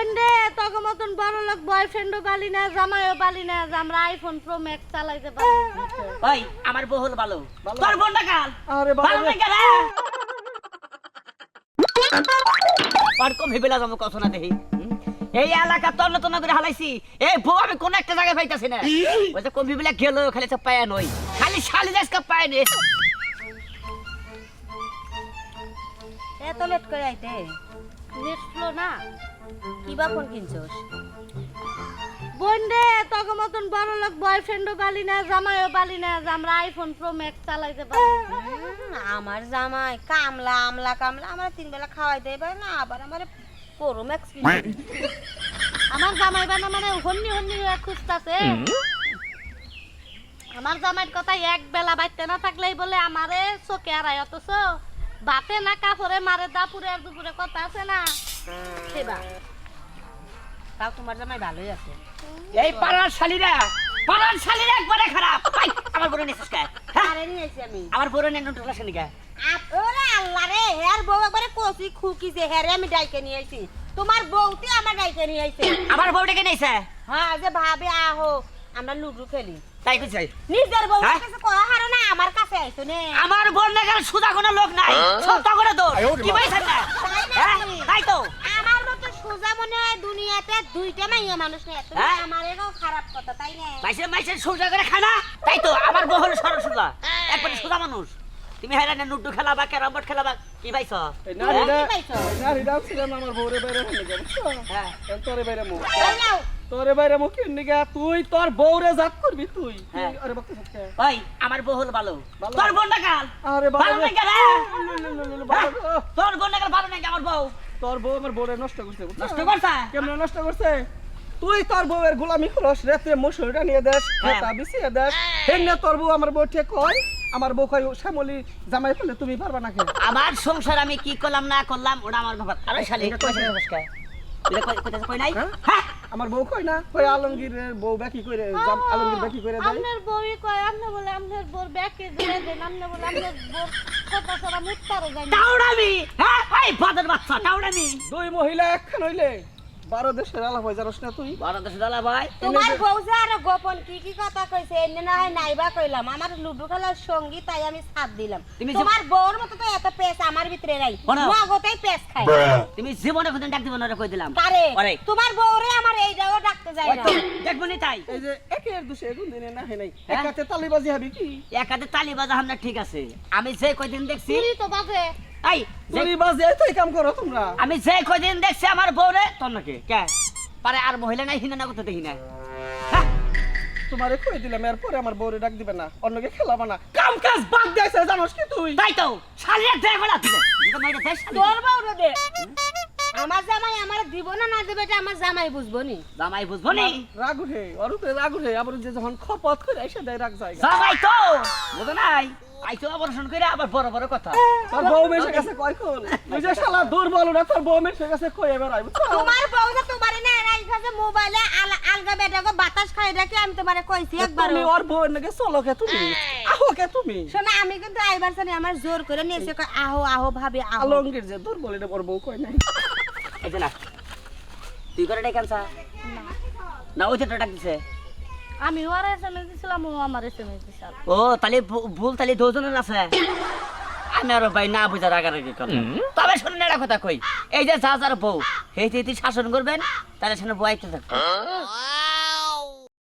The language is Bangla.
বোন রে তোকে মতন বড় লোক বয়ফ্রেন্ডও পালি না জামাইও পালি না যে আমরা আইফোন প্রো ম্যাক্স চালাইতে পারি ওই আমার বউ হলো ভালো। তোর বোনটা কাল আরে ভালো। না কেন আর কম হেবেলা যাব কত না দেখি। এই এলাকা তন্ন তন্ন করে হালাইছি। এই বউ আমি কোন একটা জায়গায় পাইতাছি না। ওই যে কম হেবেলা গেল খালি তো পায়া নই। খালি শালি যাস কা পায় নে। এত লেট করে আইতে? নেট স্লো না। কি বা ফোন কিনছস? বোন রে তোকে মতন বড় লোক বয়ফ্রেন্ডও পালি না জামাইও পালি না আমরা আইফোন প্রো ম্যাক্স চালাইতে পারি। আমার জামাই কামলা আমলা কামলা আমার তিন বেলা খাওয়াইতে পারে না আবার আমার পরো ম্যাক্স আমার জামাই বানা মানে হন্নি হন্নি খুঁজতাছে। আমার জামাইয়ের কথা এক বেলা বাইতে না থাকলেই বলে আমারে চোখে আড়াই অথচ। বাতে না কাপড়ে মারে দাপুরে আর দুপুরে কথা আছে না। সেবা তাও তোমার জামাই ভালোই আছে। এই পাড়ার শালিরা পাড়ার শালিরা একবারে খারাপ। আমার বড় নিছিস কে? হ্যাঁ? আরে নিয়েছি আমি? আমার বড় নেন টোলা শালিকা ওরে আল্লাহ রে হের বউ একবারে কষি খুকিছে হেরে আমি ডাইকে নিয়ে আইছি তোমার বউটি আমার ডাইকে নিয়ে আইছে আমার বউটাকে নেইছে হ্যাঁ যে ভাবে আহো আমরা লুডু খেলি। তাই কইছে নিজের বউ হ্যাঁ? কাছে কয়া হারো না আমার কাছে আইছো নে। আমার বোন না গেল সুদা কোনো লোক নাই। সত্য করে তো কি না? তাই হ্যাঁ? তাই তো। আমার মতো সোজা মনে হয় দুনিয়াতে দুইটা মাইয়া মানুষ নেই। তুমি হ্যাঁ? আমার এরও খারাপ কথা তাই না? মাইসে মাইসে সোজা করে খানা তাই তো আমার বউ হলো সরল সুজা। একবারে মানুষ। তুমি হেরা না নুডু খেলা বা ক্যারাম বোর্ড খেলা বা কি পাইছ কি পাইছো? এই নারীরা ছিলাম আমার বউরে বাইরে হল বুঝছ হ্যাঁ তোরে বাইরে তাই নাও। তোরে বাইরে মুখ কিন নিগা তুই তোর বউরে জাত করবি তুই তুই- হ্যাঁ। আরে বকতে সত্যি ওই আমার বউ হলো ভালো। তোর বোন না কাল আরে ভালো রে। না রে। ও, তোর বোন না কাল ভালো নাকি আমার বউ তোর বউ আমার বউরে নষ্ট করছে? নষ্ট করছা কেমনে নষ্ট করছে তুই তোর বউয়ের গোলামি খরচ রাতে মশুরিটা নিয়ে দেশ হ্যাঁ। বিছিয়ে দেশ হেনে তোর বউ আমার বউ ঠিক কয় আমার বউ কয় শ্যামলি জামাই ফেলে তুমি পারবা না কেন? আমার সংসার আমি কি করলাম না করলাম ওটা আমার ব্যাপার। আরে শালি কই কই নাই? হ্যাঁ? হ্যাঁ? আমার বউ কয় না কই আলমগীরের বউ ব্যাকি করে আলমগীর ব্যাকি করে দেয়। আপনার বউই কয় আপনি বলে আপনার বউর ব্যাকে দিয়ে দেন আপনি বলে আপনার বউর কথা ছাড়া মুখ পারো যায় না। টাউড়ামি! হ্যাঁ? এই বাদের বাচ্চা টাউড়ামি! দুই মহিলা একখান হইলে বারো দেশের হয়ে যাস না তুই? বারাদাস দালা ভাই তোমার বউ যে আরও গোপন কি কি কথা কইছে? এনে না হয় নাইবা কইলাম আমার লুডু খেলার সঙ্গী তাই আমি সাথ দিলাম। তোমার বউর মতো তো এত পেস আমার ভিতরে নাই। পেস খাই তুমি জীবনে কোনদিন ডাক দিব না রে কই দিলাম। ওরে। তোমার বউরে আমার এইটাও ডাকতে যায় না। দেখব নি তাই। এই যে একের এগুন দিনে না হে নাই। হ্যাঁ? একাতে তালিবাজি হবে কি? এক হাতে তালি বাজা আমরা ঠিক আছে। আমি যে কয়দিন দেখছি তো বাজে। এই যে- তালিবাজি এতই কাম করো তোমরা। আমি যে কয়দিন দেখছি আমার বউরে তোর নাকি? কে? পারে আর মহিলা নাই হিনা না করতে দেখি না হ্যাঁ, তোমারে কই দিলাম এরপরে আমার বউরে ডাক দিবে না। অন্যকে খেলাবা না। কাম কাজ বাদ দিয়েছে জানোস কি তুই? তাই তো শালিয়া দেখ বলা তুই তোর বউরে দে। আমার জামাই আমার দিব না না দেবে এটা আমার জামাই বুঝব নি। জামাই বুঝব নি? রাগ উঠে ওর উপরে রাগ উঠে আবার যে যখন খপত করে এসে দেয় রাগ যায় জামাই তো বুঝো নাই? আইতো অপারেশন করে আবার বড় বড় কথা। তোর বউ কয় কোন তুই যে শালা দুর্বল না তোর বউ মেশে গেছে কই এবার আইব তোমার বউ যে তোমার না যে মোবাইলে আলগা বেটাকে বাতাস খাই রাখি আমি তোমারে কইছি একবার তুমি ওর বউ নাকি চলো কে তুমি? আহো কে তুমি? শোনা আমি কিন্তু আইবার সানি আমার জোর করে নিয়েছে কয়, আহো আহো ভাবি আহো। যে দুর্বল এটা ওর বউ কই নাই। এই যে না তুই করে ডাক আনছা। না। ওই তো ডাক দিছে। আমি ওর এসএমএস দিছিলাম ও আমার এসএমএস দিছিল ও তাহলে ভুল তাহলে দুজনের আছে। আমি আরও ভাই না বুঝার আগারাগি করলাম। তবে শুনুন একটা কথা কই এই যে যা যার বউ এই যে শাসন করবেন তাহলে সেখানে বউ আইতে থাকবে।